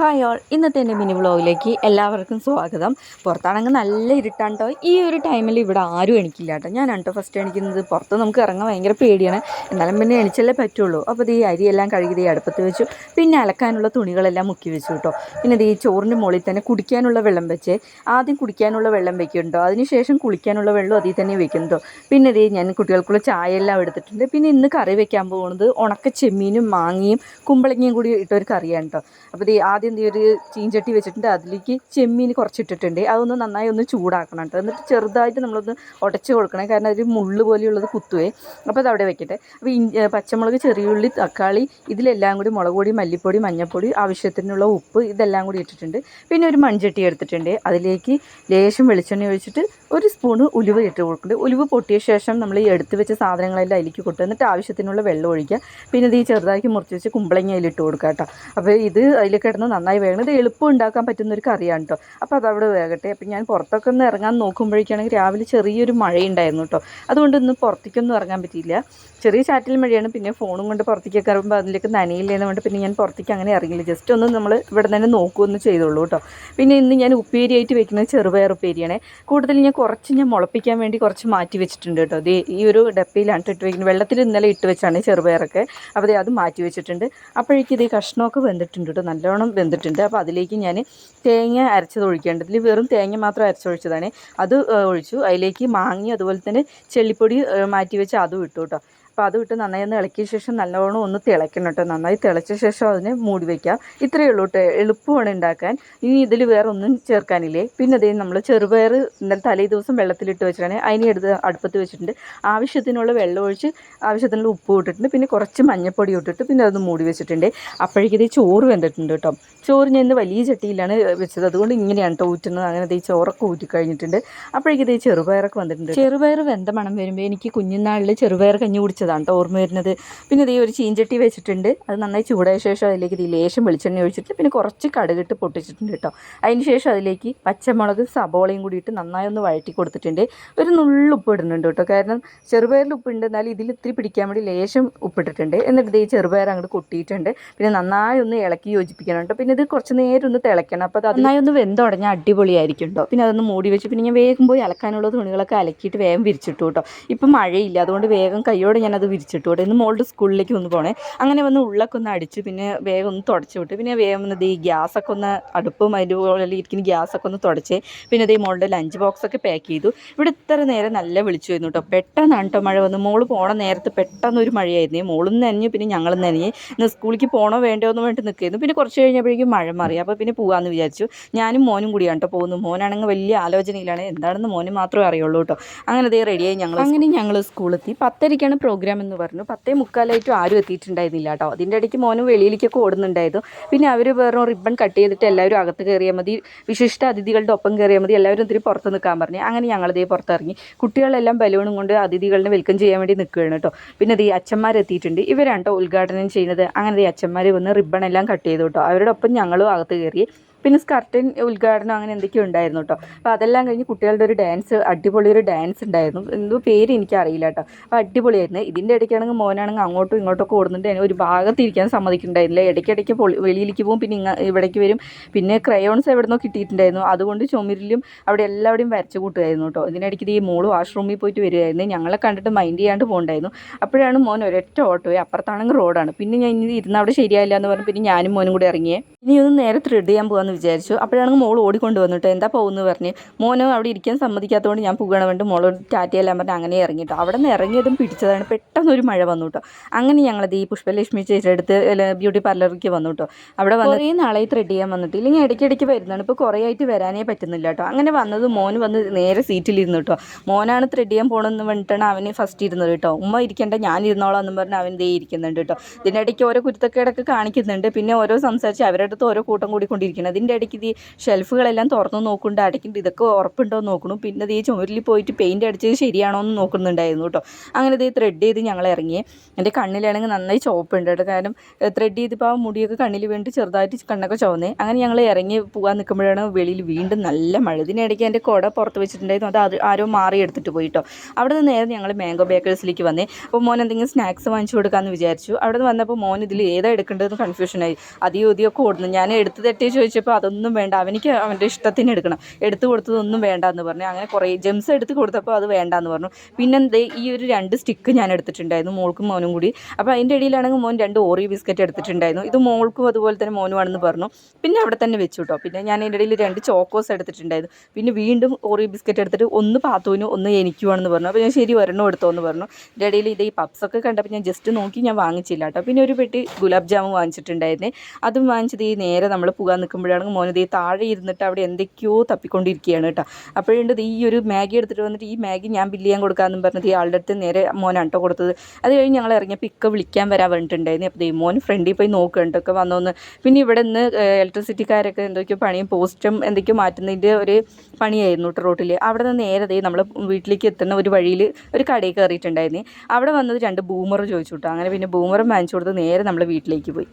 Hi all ഇന്നത്തെ എന്റെ mini വ്ളോഗിലേക്ക് എല്ലാവർക്കും സ്വാഗതം. പുറത്താണെങ്കിൽ നല്ല ഇരുട്ടാണ് കേട്ടോ ഈ ഒരു ടൈമിൽ ഇവിടെ ആരും എണിക്കില്ല കേട്ടോ ഞാൻ കേട്ടോ ഫസ്റ്റ് എണിക്കുന്നത്. പുറത്ത് നമുക്ക് ഇറങ്ങാൻ ഭയങ്കര പേടിയാണ്. എന്നാലും പിന്നെ എണിച്ചല്ലേ പറ്റുള്ളൂ. അപ്പോൾ ഇത് ഈ അരിയെല്ലാം കഴുകി ദേ അടുപ്പത്ത് വെച്ചു. പിന്നെ അലക്കാനുള്ള തുണികളെല്ലാം മുക്കി വെച്ചു കേട്ടോ പിന്നെ ഇത് ഈ ചോറിന്റെ മുകളിൽ തന്നെ കുടിക്കാനുള്ള വെള്ളം വെച്ച്. ആദ്യം കുടിക്കാനുള്ള വെള്ളം വെക്കുന്നുണ്ടോ അതിനുശേഷം കുളിക്കാനുള്ള വെള്ളം അതിൽ തന്നെ വെക്കുന്നുണ്ടോ പിന്നെ ഇത് ഞാൻ കുട്ടികൾക്കുള്ള ചായ എല്ലാം എടുത്തിട്ടുണ്ട് പിന്നെ ഇന്ന് കറി വെക്കാൻ പോകുന്നത് ഉണക്ക ചെമ്മീനും മാങ്ങയും കുമ്പളങ്ങയും കൂടി ഇട്ടൊരു കറിയാണ് കേട്ടോ അപ്പോൾ ഇത് ആദ്യം ഈ ഒരു ചീഞ്ചട്ടി വെച്ചിട്ടുണ്ട്. അതിലേക്ക് ചെമ്മീൻ കുറച്ചിട്ടിട്ടുണ്ട്. അതൊന്ന് നന്നായി ഒന്ന് ചൂടാക്കണം എന്നിട്ട് ചെറുതായിട്ട് നമ്മളൊന്ന് ഉടച്ച് കൊടുക്കണം. കാരണം ഒരു മുള്ള് പോലെയുള്ളത് കുത്തുവേ. അപ്പോൾ അത് അവിടെ വെക്കട്ടെ അപ്പോൾ പച്ചമുളക് ചെറിയുള്ളി തക്കാളി ഇതിലെല്ലാം കൂടി മുളക് പൊടി മല്ലിപ്പൊടി മഞ്ഞൾപ്പൊടി ആവശ്യത്തിനുള്ള ഉപ്പ് ഇതെല്ലാം കൂടി ഇട്ടിട്ടുണ്ട്. പിന്നെ ഒരു മൺചട്ടി എടുത്തിട്ടുണ്ട്. അതിലേക്ക് ലേശം വെളിച്ചെണ്ണ ഒഴിച്ചിട്ട് ഒരു സ്പൂണ് ഉലുവ ഇട്ട് കൊടുക്കുന്നുണ്ട്. ഉലുവ പൊട്ടിയ ശേഷം നമ്മൾ ഈ എടുത്ത് വെച്ച സാധനങ്ങളെല്ലാം അതിലേക്ക് കൊട്ടുക. എന്നിട്ട് ആവശ്യത്തിനുള്ള വെള്ളം ഒഴിക്കുക. പിന്നെ ഇത് ഈ ചെറുതാക്കി മുറിച്ച് വെച്ച് കുമ്പളങ്ങ അതിലിട്ട് കൊടുക്കുക കേട്ടോ. അപ്പോൾ ഇത് അതിൽ കിടന്ന് നന്നായി വേഗം ഇത് എളുപ്പം ഉണ്ടാക്കാൻ പറ്റുന്ന ഒരു കറിയാണ് കേട്ടോ അപ്പോൾ അതവിടെ വേകട്ടെ. അപ്പം ഞാൻ പുറത്തൊക്കെ ഒന്ന് ഇറങ്ങാൻ നോക്കുമ്പോഴേക്കാണെങ്കിൽ രാവിലെ ചെറിയൊരു മഴയുണ്ടായിരുന്നു കേട്ടോ അതുകൊണ്ട് ഇന്ന് പുറത്തേക്കൊന്നും ഇറങ്ങാൻ പറ്റിയില്ല. ചെറിയ ചാറ്റിൽ മഴയാണ്. പിന്നെ ഫോണും കൊണ്ട് പുറത്തേക്കൊക്കെ ഇറങ്ങുമ്പോൾ അതിലേക്ക് നനയില്ലെന്ന് കൊണ്ട് പിന്നെ ഞാൻ പുറത്തേക്ക് അങ്ങനെ ഇറങ്ങില്ല ജസ്റ്റ് ഒന്ന് നമ്മൾ ഇവിടെ തന്നെ നോക്കുമെന്ന് ചെയ്തോളൂ കേട്ടോ പിന്നെ ഇന്ന് ഞാൻ ഉപ്പേരിയായിട്ട് വെക്കുന്നത് ചെറുപയർ ഉപ്പേരിയാണ്. കൂടുതൽ ഞാൻ കുറച്ച് ഞാൻ മുളപ്പിക്കാൻ വേണ്ടി കുറച്ച് മാറ്റി വെച്ചിട്ടുണ്ട് കേട്ടോ അത് ഈ ഒരു ഡപ്പയിലാണ് ഇട്ട് വെക്കുന്നത്. വെള്ളത്തിൽ ഇന്നലെ ഇട്ട് വെച്ചാണ് ചെറുപയറൊക്കെ. അപ്പോൾ അത് മാറ്റി വെച്ചിട്ടുണ്ട്. അപ്പോഴേക്കും ഇത് കഷ്ണമൊക്കെ വെന്തിട്ടുണ്ട് കേട്ടോ നല്ലോണം വെന്തിട്ടുണ്ട് അപ്പോൾ അതിലേക്ക് ഞാൻ തേങ്ങ അരച്ചത് ഒഴിക്കേണ്ടത് ഇതിൽ വെറും തേങ്ങ മാത്രം അരച്ചൊഴിച്ചതാണ്. അത് ഒഴിച്ചു. അതിലേക്ക് മാങ്ങി അതുപോലെ തന്നെ ചെള്ളിപ്പൊടി മാറ്റി വെച്ച് അതും ഇട്ടു കേട്ടോ അപ്പോൾ അത് വിട്ട് നന്നായി ഒന്ന് ഇളക്കിയ ശേഷം നല്ലോണം ഒന്ന് തിളയ്ക്കണം കേട്ടോ. നന്നായി തിളച്ച ശേഷം അതിനെ മൂടി വയ്ക്കാം ഇത്രയേ ഉള്ളൂ കേട്ടോ. എളുപ്പമാണ് ഉണ്ടാക്കാൻ. ഇനി ഇതിൽ വേറെ ഒന്നും ചേർക്കാനില്ലേ? പിന്നെ അതേ നമ്മൾ ചെറുപയർ ഇന്നലെ തലേ ദിവസം വെള്ളത്തിലിട്ട് വെച്ചിട്ടാണ് അതിനെ എടുത്ത് അടുപ്പത്ത് വെച്ചിട്ടുണ്ട്. ആവശ്യത്തിനുള്ള വെള്ളം ഒഴിച്ച് ആവശ്യത്തിനുള്ള ഉപ്പ് ഇട്ടിട്ടുണ്ട്. പിന്നെ കുറച്ച് മഞ്ഞൾപ്പൊടി ഇട്ടിട്ട് പിന്നെ അതൊന്ന് മൂടി വെച്ചിട്ടുണ്ട്. അപ്പോഴേക്കും ഇത് ചോറ് വെന്തിട്ടുണ്ട് കേട്ടോ. ചോറ് ഞാൻ ഇന്ന് വലിയ ചട്ടിയിലാണ് വെച്ചത്. അതുകൊണ്ട് ഇങ്ങനെയാണ് കേട്ടോ ഊറ്റുന്നത്. അങ്ങനെ ദേ ചോറൊക്കെ ഊറ്റി കഴിഞ്ഞിട്ടുണ്ട്. അപ്പോഴേക്കും ദേ ചെറുപയറൊക്കെ വന്നിട്ടുണ്ട് ചെറുപയർ വെന്ത മണം വരുമ്പോൾ എനിക്ക് കുഞ്ഞുനാളിൽ ചെറുപയർ കഞ്ഞി കുടിച്ചതാണ് കേട്ടോ ഓർമ്മ വരുന്നത്. പിന്നെ ഇതേ ഒരു ചീഞ്ചട്ടി വെച്ചിട്ടുണ്ട്. അത് നന്നായി ചൂടായ ശേഷം അതിലേക്ക് ഇത് ലേശം വെളിച്ചെണ്ണ ഒഴിച്ചിട്ട് പിന്നെ കുറച്ച് കടുകിട്ട് പൊട്ടിച്ചിട്ടുണ്ട് കേട്ടോ അതിന് ശേഷം അതിലേക്ക് പച്ചമുളക് സബോളയും കൂടി ഇട്ട് നന്നായി ഒന്ന് വഴറ്റി കൊടുത്തിട്ടുണ്ട്. ഒരു നുള്ളു ഉപ്പ് ഇടുന്നുണ്ട് കേട്ടോ കാരണം ചെറുപയറിൽ ഉപ്പുണ്ട് എന്നാലും ഇതിൽ ഇത്തിരി പിടിക്കാൻ വേണ്ടി ലേശം ഉപ്പിട്ടിട്ടുണ്ട് എന്നിട്ട് ദേ ചെറുപയർ അങ്ങോട്ട് കൊട്ടിയിട്ടുണ്ട്. പിന്നെ നന്നായി ഒന്ന് ഇളക്കി യോജിപ്പിക്കണം കേട്ടോ പിന്നെ ഇത് കുറച്ച് നേരം ഒന്ന് തിളയ്ക്കണം. അപ്പോൾ അത് നന്നായി ഒന്ന് വെന്തുടഞ്ഞാൽ അടിപൊളിയായിരിക്കും കേട്ടോ പിന്നെ അതൊന്ന് മൂടി വെച്ച് പിന്നെ ഞാൻ വേഗം പോയി അലക്കാനുള്ള തുണികളൊക്കെ അലക്കിയിട്ട് വേഗം വിരിച്ചിട്ടു കേട്ടോ ഇപ്പം മഴയില്ല. അതുകൊണ്ട് വേഗം കൈയോടെ ഞാനത് വിരിച്ചിട്ടു. കേട്ടോ ഇന്ന് മോളുടെ സ്കൂളിലേക്ക് ഒന്ന് പോണേ. അങ്ങനെ വന്ന് ഉള്ളൊക്കെ ഒന്ന് അടിച്ചു. പിന്നെ വേഗം ഒന്ന് തുടച്ച് വിട്ടു. പിന്നെ വേഗം ഒന്ന് ഈ ഗ്യാസൊക്കെ ഒന്ന് അടുപ്പും അതിന്റെ പോലെ ഇരിക്കുന്ന ഗ്യാസൊക്കെ ഒന്ന് തുടച്ച്. പിന്നെ അതേ മോളുടെ ലഞ്ച് ബോക്സൊക്കെ പാക്ക് ചെയ്തു. ഇവിടെ ഇത്ര നേരം നല്ല വിളിച്ചു വരുന്നു കേട്ടോ. പെട്ടെന്നാണ് കേട്ടോ മഴ വന്നു. മോൾ പോണ നേരത്ത് പെട്ടെന്ന് ഒരു മഴയായിരുന്നു. മോളും നനഞ്ഞു. പിന്നെ ഞങ്ങളും നനഞ്ഞ്. ഇന്ന് സ്കൂളിലേക്ക് പോകണോ വേണ്ടോ എന്ന് വേണ്ടി നിൽക്കുന്നു പിന്നെ കുറച്ച് കഴിഞ്ഞപ്പോഴേക്കും മഴ മാറി. അപ്പോൾ പിന്നെ പോകാമെന്ന് വിചാരിച്ചു. ഞാനും മോനും കൂടിയാണ് കേട്ടോ പോകുന്നു മോനാണെങ്കിൽ വലിയ ആലോചനയിലാണ്. എന്താണെന്ന് മോന് മാത്രമേ അറിയുള്ളൂ കേട്ടോ. അങ്ങനെ അതേ റെഡിയായി ഞങ്ങൾ അങ്ങനെ ഞങ്ങൾ സ്കൂളെത്തി. പത്തരയ്ക്കാണ് പ്രോഗ്രാം എന്ന് പറഞ്ഞു. പത്തേ മുക്കാലായിട്ടും ആരും എത്തിയിട്ടുണ്ടായിരുന്നില്ല കേട്ടോ. അതിന്റെ ഇടയ്ക്ക് മോനും വെളിയിലേക്കൊക്കെ ഓടുന്നുണ്ടായിരുന്നു. പിന്നെ അവർ വേറെ റിബൺ കട്ട് ചെയ്തിട്ട് എല്ലാവരും അകത്ത് കയറിയാൽ മതി. വിശിഷ്ട അതിഥികളുടെ ഒപ്പം കയറിയാൽ മതി. എല്ലാവരും ഇത്തിരി പുറത്ത് നിൽക്കാൻ പറഞ്ഞു. അങ്ങനെ ഞങ്ങളിതേ പുറത്തിറങ്ങി. കുട്ടികളെല്ലാം ബലൂണും കൊണ്ട് അതിഥികളെ വെൽക്കം ചെയ്യാൻ വേണ്ടി നിൽക്കുകയാണ് കേട്ടോ. പിന്നെ ദേ അച്ഛന്മാരെത്തിയിട്ടുണ്ട് ഇവരാണ് കേട്ടോ ഉദ്ഘാടനം ചെയ്യുന്നത്. അങ്ങനെ ദേ അച്ഛന്മാർ വന്ന് റിബൺ എല്ലാം കട്ട് ചെയ്തു കേട്ടോ. അവരോടൊപ്പം ഞങ്ങളും അകത്ത് കയറി. പിന്നെ സ്കർട്ടൻ ഉദ്ഘാടനം അങ്ങനെ എന്തൊക്കെയോ ഉണ്ടായിരുന്നു കേട്ടോ അപ്പോൾ അതെല്ലാം കഴിഞ്ഞ് കുട്ടികളുടെ ഒരു ഡാൻസ് അടിപൊളി ഒരു ഡാൻസ് ഉണ്ടായിരുന്നു. എന്തോ പേര് എനിക്കറിയില്ല കേട്ടോ അപ്പോൾ അടിപൊളിയായിരുന്നു. ഇതിന്റെ ഇടയ്ക്കാണെങ്കിൽ മോനാണെങ്കിൽ അങ്ങോട്ടും ഇങ്ങോട്ടൊക്കെ ഓടുന്നുണ്ട്. ഒരു ഭാഗത്ത് ഇരിക്കാൻ സമ്മതിക്കുന്നുണ്ടായിരുന്നില്ല. ഇടയ്ക്കിടയ്ക്ക് പൊളി വെളിയിലേക്ക് പോകും പിന്നെ ഇങ്ങ ഇവിടേക്ക് വരും. പിന്നെ ക്രയോൺസ് എവിടെ നിന്നോ കിട്ടിയിട്ടുണ്ടായിരുന്നു. അതുകൊണ്ട് ചുമരിലും അവിടെ എല്ലാവിടെയും വരച്ച് കൂട്ടുമായിരുന്നു കേട്ടോ ഇതിനിടയ്ക്ക് ഈ മോൾ വാഷ്റൂമിൽ പോയിട്ട് വരുമായിരുന്നു ഞങ്ങളെ കണ്ടിട്ട് മൈൻഡ് ചെയ്യാണ്ട് പോകണ്ടായിരുന്നു. അപ്പോഴാണ് മോൻ ഒരൊറ്റ ഓട്ടോ അപ്പുറത്താണെങ്കിൽ റോഡാണ്. പിന്നെ ഞാൻ ഇനി ഇരുന്ന് അവിടെ ശരിയായില്ല എന്ന് പറഞ്ഞു പിന്നെ ഞാനും മോനും കൂടി ഇറങ്ങിയേ. ഇനി ഒന്ന് നേരെ ത്രെഡ് ചെയ്യാൻ പോകാമെന്ന് വിചാരിച്ചു. അപ്പോഴാണെങ്കിൽ മോൾ ഓടിക്കൊണ്ട് വന്നിട്ട് എന്താ പോകുന്നു പറഞ്ഞ് മോനോ അവിടെ ഇരിക്കാൻ സമ്മതിക്കാത്തതുകൊണ്ട് ഞാൻ പോകുകയാണ് വേണ്ടി മോളോട് ടാറ്റയെല്ലാം പറഞ്ഞ് അങ്ങനെ ഇറങ്ങിട്ടോ. അവിടെ നിന്ന് ഇറങ്ങിയതും പിടിച്ചതാണ്. പെട്ടെന്ന് ഒരു മഴ വന്നു കേട്ടോ. അങ്ങനെ ഞങ്ങളത് ഈ പുഷ്പലക്ഷ്മി ചേച്ചിയുടെ അടുത്ത് ബ്യൂട്ടി പാർലറിലേക്ക് വന്നു കേട്ടോ. അവിടെ വന്ന് കുറേ നാളായി ത്രെഡ് ചെയ്യാൻ വന്നിട്ട്. ഇല്ലെങ്കിൽ ഇടയ്ക്കിടയ്ക്ക് വരുന്നതാണ്. ഇപ്പോൾ കുറേ ആയിട്ട് വരാനേ പറ്റുന്നില്ല കേട്ടോ. അങ്ങനെ വന്നത് മോന് വന്ന് നേരെ സീറ്റിലിരുന്നു കേട്ടോ. മോനാണ് ത്രെഡ് ചെയ്യാൻ പോകണമെന്ന് പറഞ്ഞിട്ടാണ് അവന് ഫസ്റ്റ് ഇരുന്നത് കേട്ടോ. ഉമ്മ ഇരിക്കേണ്ട ഞാൻ ഇരുന്നോളാം എന്ന് പറഞ്ഞ് അവൻ ദേ ഇരിക്കുന്നുണ്ട് കേട്ടോ. ഇതിനിടയ്ക്ക് ഓരോ കുരുത്തക്കേടൊക്കെ കാണിക്കുന്നുണ്ട്. പിന്നെ ഓരോ സംസാരിച്ച് അവരുടെ അടുത്ത് ഓരോ കൂട്ടം കൂടിക്കൊണ്ടിരിക്കുന്നത് ഇതിന്റെ ഇടയ്ക്ക് ഇത് ഷെൽഫുകളെല്ലാം തുറന്നു നോക്കുന്നുണ്ട്. അടയ്ക്കുന്നുണ്ട് ഇതൊക്കെ ഉറപ്പുണ്ടോ എന്ന് നോക്കണം പിന്നെ ഇത് ഈ ചുമരിൽ പോയിട്ട് പെയിന്റ് അടിച്ചത് ശരിയാണോ എന്ന് നോക്കുന്നുണ്ടായിരുന്നു കേട്ടോ. അങ്ങനെ ഇത് ത്രെഡ് ചെയ്ത് ഞങ്ങൾ ഇറങ്ങി. എന്റെ കണ്ണിലാണെങ്കിൽ നന്നായി ചുവപ്പുണ്ട് കേട്ടോ. കാരണം ത്രെഡ് ചെയ്തിപ്പോൾ ആ മുടിയൊക്കെ കണ്ണിൽ വേണ്ടി ചെറുതായിട്ട് കണ്ണൊക്കെ ചുവന്നേ. അങ്ങനെ ഞങ്ങൾ ഇറങ്ങി പോകാൻ നിൽക്കുമ്പോഴാണ് വെളിയിൽ വീണ്ടും നല്ല മഴ. ഇതിനിടയ്ക്ക് എന്റെ കുട പുറത്ത് വെച്ചിട്ടുണ്ടായിരുന്നു. അത് ആരോ മാറി എടുത്തിട്ട് പോയി കേട്ടോ. അവിടെ നിന്ന് നേരെ ഞങ്ങൾ മാംഗോ ബേക്കേഴ്സിലേക്ക് വന്നേ. അപ്പോൾ മോൻ എന്തെങ്കിലും സ്നാക്സ് വാങ്ങിച്ചു കൊടുക്കാമെന്ന് വിചാരിച്ചു. അവിടെ നിന്ന് വന്നപ്പോൾ മോൻ ഇതിൽ ഏതാ എടുക്കേണ്ടതെന്ന് കൺഫ്യൂഷനായി അധികം അതിയൊക്കെ ഓടുന്നു. ഞാൻ എടുത്ത് തെറ്റി ചോദിച്ചപ്പോൾ അതൊന്നും വേണ്ട. അവനിക്ക് അവന്റെ ഇഷ്ടത്തിന് എടുക്കണം. എടുത്തു കൊടുത്തതൊന്നും വേണ്ട എന്ന് പറഞ്ഞു. അങ്ങനെ കുറേ ജെംസ് എടുത്ത് കൊടുത്തപ്പോൾ അത് വേണ്ട എന്ന് പറഞ്ഞു. പിന്നെ ദേ ഈ ഒരു രണ്ട് സ്റ്റിക്ക് ഞാൻ എടുത്തിട്ടുണ്ടായിരുന്നു മോൾക്കും മോനും കൂടി. അപ്പോൾ അതിന്റെ ഇടയിലാണെങ്കിൽ മോൻ രണ്ട് ഓറിയോ ബിസ്ക്കറ്റ് എടുത്തിട്ടുണ്ടായിരുന്നു. ഇത് മോൾക്കും അതുപോലെ തന്നെ മോനുമാണെന്ന് പറഞ്ഞു. പിന്നെ അവിടെ തന്നെ വെച്ചു കേട്ടോ പിന്നെ ഞാൻ അതിന്റെ ഇടയിൽ രണ്ട് ചോക്കോസ് എടുത്തിട്ടുണ്ടായിരുന്നു. പിന്നെ വീണ്ടും ഓറിയോ ബിസ്ക്കറ്റ് എടുത്തിട്ട് ഒന്ന് പാത്തുവിനും ഒന്ന് എനിക്കുവാണെന്ന് പറഞ്ഞു. അപ്പോൾ ഞാൻ ശരി ഒരെണ്ണം എടുത്തോ എന്ന് പറഞ്ഞു. ഇതിന്റെ ഇടയിൽ ഇത് ഈ പപ്സൊക്കെ കണ്ടപ്പോൾ ഞാൻ ജസ്റ്റ് നോക്കി ഞാൻ വാങ്ങിച്ചില്ല കേട്ടോ പിന്നെ ഒരു പെട്ടി ഗുലാബ് ജാമുൻ വാങ്ങിച്ചിട്ടുണ്ടായിരുന്നേ. അതും വാങ്ങിച്ചത് ഈ നേരെ നമ്മൾ പോകാൻ നിൽക്കുമ്പോഴാണ് മോനത് ഈ താഴെ ഇരുന്നിട്ട് അവിടെ എന്തൊക്കെയോ തപ്പിക്കൊണ്ടിരിക്കുകയാണ് കേട്ടോ. അപ്പോഴുണ്ട് ഈ ഒരു മാഗി എടുത്തിട്ട് വന്നിട്ട് ഈ മാഗി ഞാൻ ബില്ല് ചെയ്യാൻ കൊടുക്കാമെന്നും പറഞ്ഞത് ഈ ആളുടെ അടുത്ത് നേരെ മോനാണ് കേട്ടോ കൊടുത്തത്. അത് കഴിഞ്ഞ് ഞങ്ങൾ ഇറങ്ങിയപ്പോൾ ഇക്ക വിളിക്കാൻ വരാൻ പറഞ്ഞിട്ടുണ്ടായിരുന്നു. അപ്പോൾ ഈ മോൻ ഫ്രണ്ടിൽ പോയി നോക്കുന്നുണ്ടൊക്കെ വന്നോന്ന്. പിന്നെ ഇവിടെ നിന്ന് ഇലക്ട്രിസിറ്റിക്കാരൊക്കെ എന്തൊക്കെയോ പണിയും പോസ്റ്റും എന്തൊക്കെയോ മാറ്റുന്നതിന്റെ ഒരു പണിയായിരുന്നു കേട്ടോ റോട്ടിൽ അവിടെ നിന്ന് നേരെ ദേ നമ്മൾ വീട്ടിലേക്ക് എത്തുന്ന ഒരു വഴിയിൽ ഒരു കടയിൽ കയറിയിട്ടുണ്ടായിരുന്നു. അവിടെ വന്നത് രണ്ട് ബൂമർ ചോദിച്ചു കേട്ടോ. അങ്ങനെ പിന്നെ ബൂമർ വാങ്ങിച്ചു കൊടുത്ത് നേരെ നമ്മൾ വീട്ടിലേക്ക് പോയി.